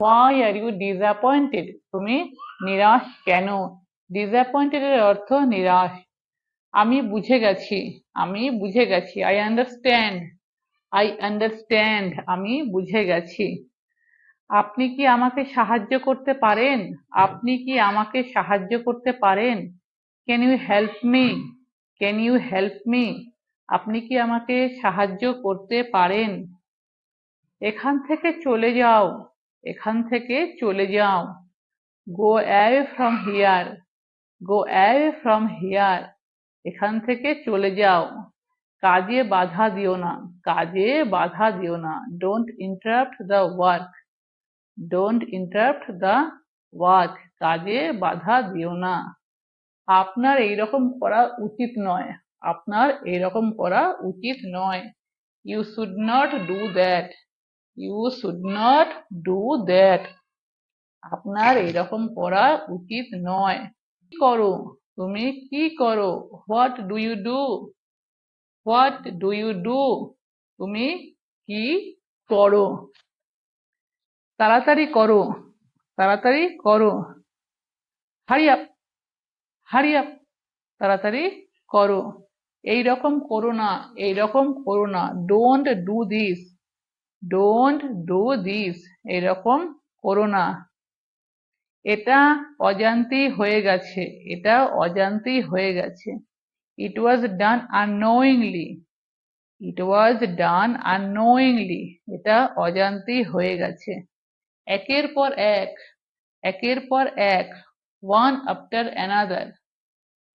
Why are you disappointed তুমি নিরাশ কেন? ডিসঅ্যাপয়েন্টেড এর অর্থ নিরাশ। আমি বুঝে গেছি, আমি বুঝে গেছি। আই আন্ডারস্ট্যান্ড আই আন্ডারস্ট্যান্ড আমি বুঝে গেছি। আপনি কি আমাকে সাহায্য করতে পারেন? আপনি কি আমাকে সাহায্য করতে পারেন? Can you help me can you help me আপনি কি আমাকে সাহায্য করতে পারেন? এখান থেকে চলে যাও। এখান থেকে চলে যাও। Go away from here go away from here এখান থেকে চলে যাও। কাজে বাধা দিও না। কাজে বাধা দিও না। Don't interrupt the work don't interrupt the work কাজে বাধা দিও না। আপনার এইরকম করা উচিত নয়। আপনার এইরকম করা উচিত নয়। You should not do that you should not do that আপনার এরকম করা উচিত নয়। কি করো? তুমি কি করো? What do you do what do you do তুমি কি করো? তাড়াতাড়ি করো। তাড়াতাড়ি করো। হারি আপ হারি আপ তাড়াতাড়ি করো। এই রকম করো না। এই রকম করো না। Don't do this don't do this এরকম করো না। এটা অজান্তেই হয়ে গেছে। এটা অজান্তেই হয়ে গেছে। ইট ওয়াজ ডান আননোয়িংলি ইট ওয়াজ ডান আননোয়িংলি এটা অজান্তেই হয়ে গেছে। একের পর এক, একের পর এক one after another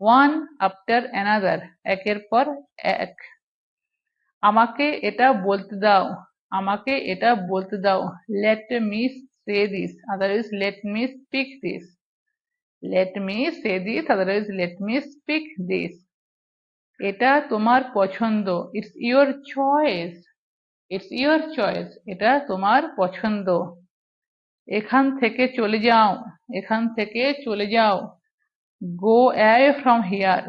one after another একের পর এক। আমাকে এটা বলতে দাও। আমাকে এটা বলতে দাও। Let me say this otherwise let me speak this let me say this otherwise let me speak this এটা তোমার পছন্দ। It's your choice it's your choice এটা তোমার পছন্দ। এখান থেকে চলে যাও। এখান থেকে চলে যাও। Go away from here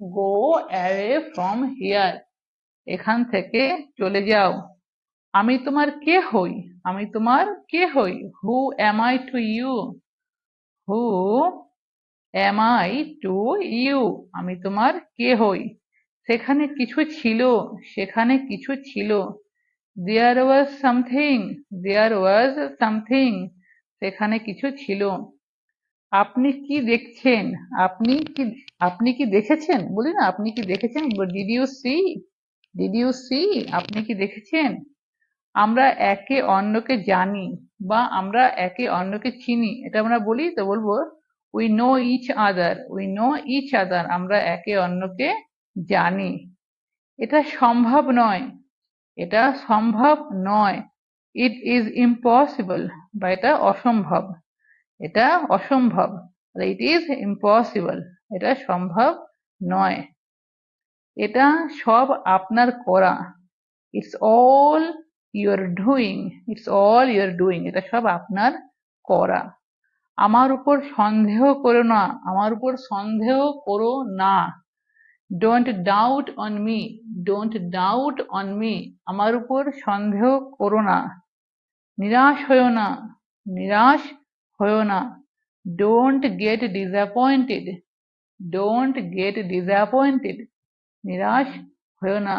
go away from here এখান থেকে চলে যাও। আমি তোমার কে হই? আমি তোমার কে হই? Who am I to you who am I to you আমি তোমার কে হই? সেখানে কিছু ছিল, সেখানে কিছু ছিল। দেয়ার was something there was something সেখানে কিছু ছিল। আপনি কি দেখছেন? আপনি কি আপনি কি দেখেছেন? বলি না, আপনি কি দেখেছেন? Did you see did you see আপনি কি দেখেছেন? আমরা একে অন্যকে জানি বা আমরা একে অন্যকে চিনি, এটা আমরা বলি তো বলব we know each other we know each other আমরা একে অন্যকে জানি। এটা সম্ভব নয়, এটা সম্ভব নয় ইট ইজ ইম্পসিবল বা এটা অসম্ভব এটা অসম্ভব ইট ইজ ইম্পসিবল এটা সম্ভব নয়। এটা সব আপনার করা it's all your doing it's all your doing এটা সব আপনার করা। আমার উপর সন্দেহ করো না। আমার উপর সন্দেহ করো না। Don't doubt on me don't doubt on me আমার উপর সন্দেহ করো না। নিরাশ হয়েও না। নিরাশ হয়েও না। Don't get disappointed don't get disappointed নিরাশ হয়েও না।